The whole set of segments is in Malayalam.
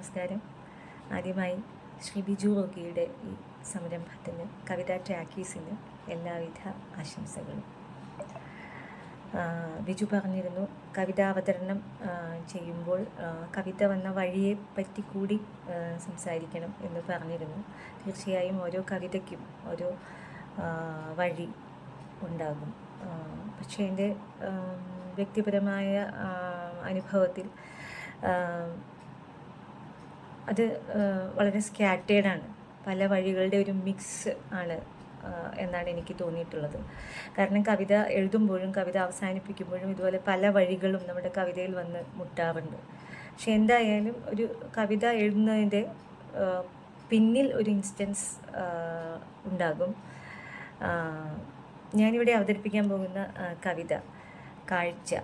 നമസ്കാരം. ആദ്യമായി ശ്രീ ബിജു റോഗിയുടെ ഈ സംരംഭത്തിന് കവിതാ ട്രാക്കീസിന് എല്ലാവിധ ആശംസകളും. ബിജു പറഞ്ഞിരുന്നു കവിതാവതരണം ചെയ്യുമ്പോൾ കവിത വന്ന വഴിയെ പറ്റി കൂടി സംസാരിക്കണം എന്ന് പറഞ്ഞിരുന്നു. തീർച്ചയായും ഓരോ കവിതയ്ക്കും ഓരോ വഴി ഉണ്ടാകും. പക്ഷേ എന്റെ വ്യക്തിപരമായ അനുഭവത്തിൽ അത് വളരെ സ്കാറ്റേഡാണ് പല വഴികളുടെ ഒരു മിക്സ് ആണ് എന്നാണ് എനിക്ക് തോന്നിയിട്ടുള്ളത്. കാരണം കവിത എഴുതുമ്പോഴും കവിത അവസാനിപ്പിക്കുമ്പോഴും ഇതുപോലെ പല വഴികളും നമ്മുടെ കവിതയിൽ വന്ന് മുട്ടാറുണ്ട്. പക്ഷെ എന്തായാലും ഒരു കവിത എഴുതുന്നതിന്റെ പിന്നിൽ ഒരു ഇൻസ്റ്റൻസ് ഉണ്ടാകും. ഞാനിവിടെ അവതരിപ്പിക്കാൻ പോകുന്ന കവിത കാഴ്ച.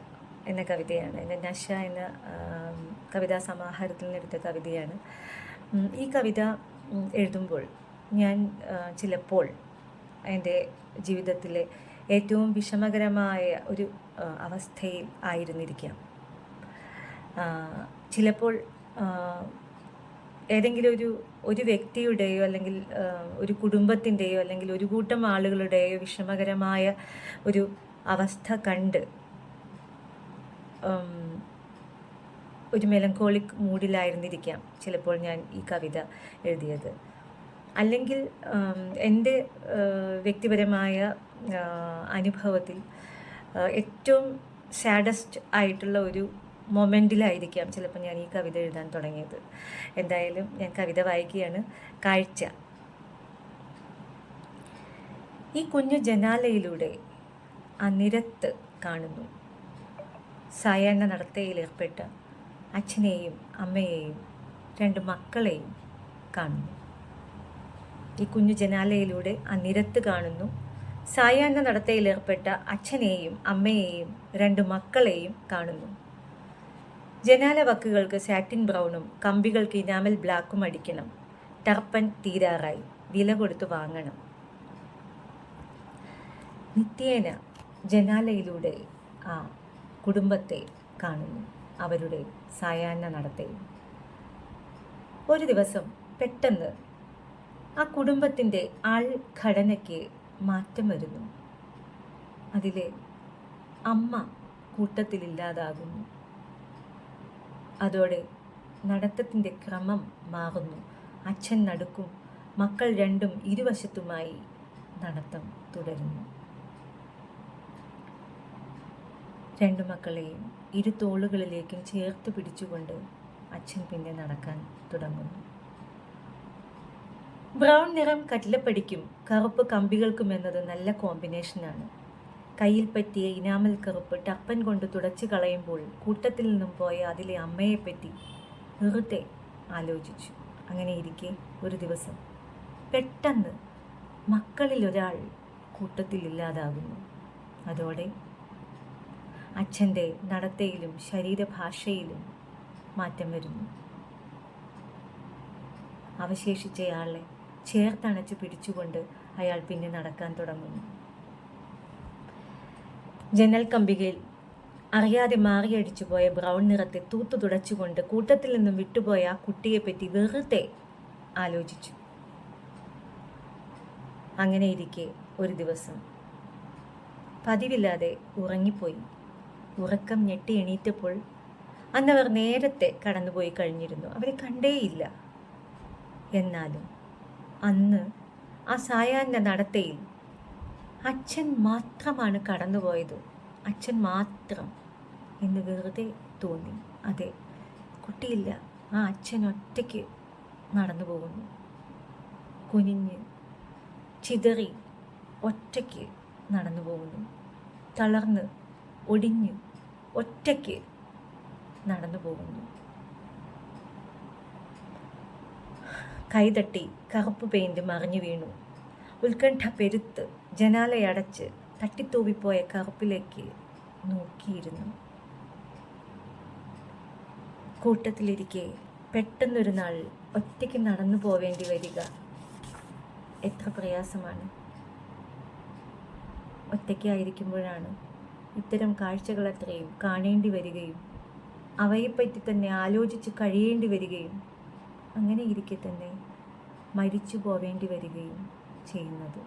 എന്ന കവിതയാണ്. എന്റെ നശ എന്ന കവിതാ സമാഹാരത്തിൽ നിന്നെടുത്ത കവിതയാണ്. ഈ കവിത എഴുതുമ്പോൾ ഞാൻ ചിലപ്പോൾ എന്റെ ജീവിതത്തിലെ ഏറ്റവും വിഷമകരമായ ഒരു അവസ്ഥയിൽ ആയിരുന്നിരിക്കാം. ചിലപ്പോൾ ഏതെങ്കിലും ഒരു ഒരു വ്യക്തിയുടെയോ അല്ലെങ്കിൽ ഒരു കുടുംബത്തിന്റെയോ അല്ലെങ്കിൽ ഒരു കൂട്ടം ആളുകളുടെയോ വിഷമകരമായ ഒരു അവസ്ഥ കണ്ട് ഒരു മെലങ്കോളിക് മൂഡിലായിരുന്നിരിക്കാം ചിലപ്പോൾ ഞാൻ ഈ കവിത എഴുതിയത്. അല്ലെങ്കിൽ എന്റെ വ്യക്തിപരമായ അനുഭവത്തിൽ ഏറ്റവും സാഡസ്റ്റ് ആയിട്ടുള്ള ഒരു മൊമെന്റിലായിരിക്കാം ചിലപ്പോൾ ഞാൻ ഈ കവിത എഴുതാൻ തുടങ്ങിയത്. എന്തായാലും ഞാൻ കവിത വായിക്കുകയാണ്. കാഴ്ച. ഈ കുഞ്ഞു ജനാലയിലൂടെ ആ നിരത്ത് കാണുന്നു. സായാഹ്ന നടത്തയിലേർപ്പെട്ട അച്ഛനെയും അമ്മയെയും രണ്ട് മക്കളെയും കാണുന്നു. ഈ കുഞ്ഞു ജനാലയിലൂടെ ആ നിരത്ത് കാണുന്നു. സായാഹ്ന നടത്തയിലേർപ്പെട്ട അച്ഛനെയും അമ്മയെയും രണ്ട് മക്കളെയും കാണുന്നു. ജനാല വക്കുകൾക്ക് സാറ്റിൻ ബ്രൗണും കമ്പികൾക്ക് ഇനാമൽ ബ്ലാക്കും അടിക്കണം. ടർപ്പൻ തീരാറായി. വില കൊടുത്ത് വാങ്ങണം. നിത്യേന ജനാലയിലൂടെ ആ കുടുംബത്തെ കാണുന്നു. അവരുടെ സായാഹ്ന നടത്തെയും. ഒരു ദിവസം പെട്ടെന്ന് ആ കുടുംബത്തിന്റെ ആൾഘടനയ്ക്ക് മാറ്റം വരുന്നു. അതിലെ അമ്മ കൂട്ടത്തിലില്ലാതാകുന്നു. അതോടെ നടത്തത്തിന്റെ ക്രമം മാറുന്നു. അച്ഛൻ നടുക്കും മക്കൾ രണ്ടും ഇരുവശത്തുമായി നടത്തം തുടരുന്നു. രണ്ടു മക്കളെയും ഇരു തോളുകളിലേക്കും ചേർത്ത് പിടിച്ചുകൊണ്ട് അച്ഛൻ പിന്നെ നടക്കാൻ തുടങ്ങുന്നു. ബ്രൗൺ നിറം കട്ടിലപ്പടിക്കും കറുപ്പ് കമ്പികൾക്കും എന്നത് നല്ല കോമ്പിനേഷനാണ്. കയ്യിൽ പറ്റിയ ഇനാമൽ കറുപ്പ് ടപ്പൻ കൊണ്ട് തുടച്ചു കളയുമ്പോൾ കൂട്ടത്തിൽ നിന്നും പോയ അതിലെ അമ്മയെപ്പറ്റി വെറുതെ ആലോചിച്ചു. അങ്ങനെ ഇരിക്കെ ഒരു ദിവസം പെട്ടെന്ന് കൂട്ടത്തിൽ ഇല്ലാതാകുന്നു അതോടെ അച്ഛന്റെ നടത്തയിലും ശരീരഭാഷയിലും മാറ്റം വരുന്നു. അവശേഷിച്ചയാളെ ചേർത്തണച്ച് പിടിച്ചുകൊണ്ട് അയാൾ പിന്നെ നടക്കാൻ തുടങ്ങുന്നു. ജനൽ കമ്പികയിൽ അറിയാതെ മാറിയടിച്ചു പോയ ബ്രൗൺ നിറത്തെ തൂത്തു തുടച്ചുകൊണ്ട് കൂട്ടത്തിൽ നിന്നും വിട്ടുപോയ ആ കുട്ടിയെപ്പറ്റി വെറുതെ ആലോചിച്ചു. അങ്ങനെ ഇരിക്കെ ഒരു ദിവസം പതിവില്ലാതെ ഉറങ്ങിപ്പോയി. ഉറക്കം ഞെട്ടി എണീറ്റപ്പോൾ അന്നവർ നേരത്തെ കടന്നുപോയി കഴിഞ്ഞിരുന്നു. അവരെ കണ്ടേയില്ല. എന്നാലും അന്ന് ആ സായാഹ്ന നടത്തയിൽ അച്ഛൻ മാത്രമാണ് കടന്നുപോയത്. അച്ഛൻ മാത്രം എന്ന് വെറുതെ തോന്നി. അതെ കുട്ടിയില്ല. ആ അച്ഛൻ ഒറ്റയ്ക്ക് നടന്നു പോകുന്നു കുനിഞ്ഞ് ചിതറി ഒറ്റയ്ക്ക് നടന്നു പോകുന്നു തളർന്ന് ഒടിഞ്ഞ് ഒറ്റയ്ക്ക് നടന്നു പോകുന്നു. കൈതട്ടി കറുപ്പ് പെയിന്റ് മറിഞ്ഞു വീണു. ഉത്കണ്ഠ പെരുത്ത് ജനാലയടച്ച് തട്ടിത്തൂവിപ്പോയ കറുപ്പിലേക്ക് നോക്കിയിരുന്നു. കൂട്ടത്തിലിരിക്കെ പെട്ടെന്നൊരു നാൾ ഒറ്റയ്ക്ക് നടന്നു പോവേണ്ടി വരിക എത്ര പ്രയാസമാണ്. ഒറ്റയ്ക്കായിരിക്കുമ്പോഴാണ് ഇത്തരം കാഴ്ചകളത്രയും കാണേണ്ടി വരികയും അവയെപ്പറ്റി തന്നെ ആലോചിച്ച് കഴിയേണ്ടി വരികയും അങ്ങനെ ഇരിക്കെ തന്നെ മരിച്ചു പോവേണ്ടി വരികയും ചെയ്യുന്നത്.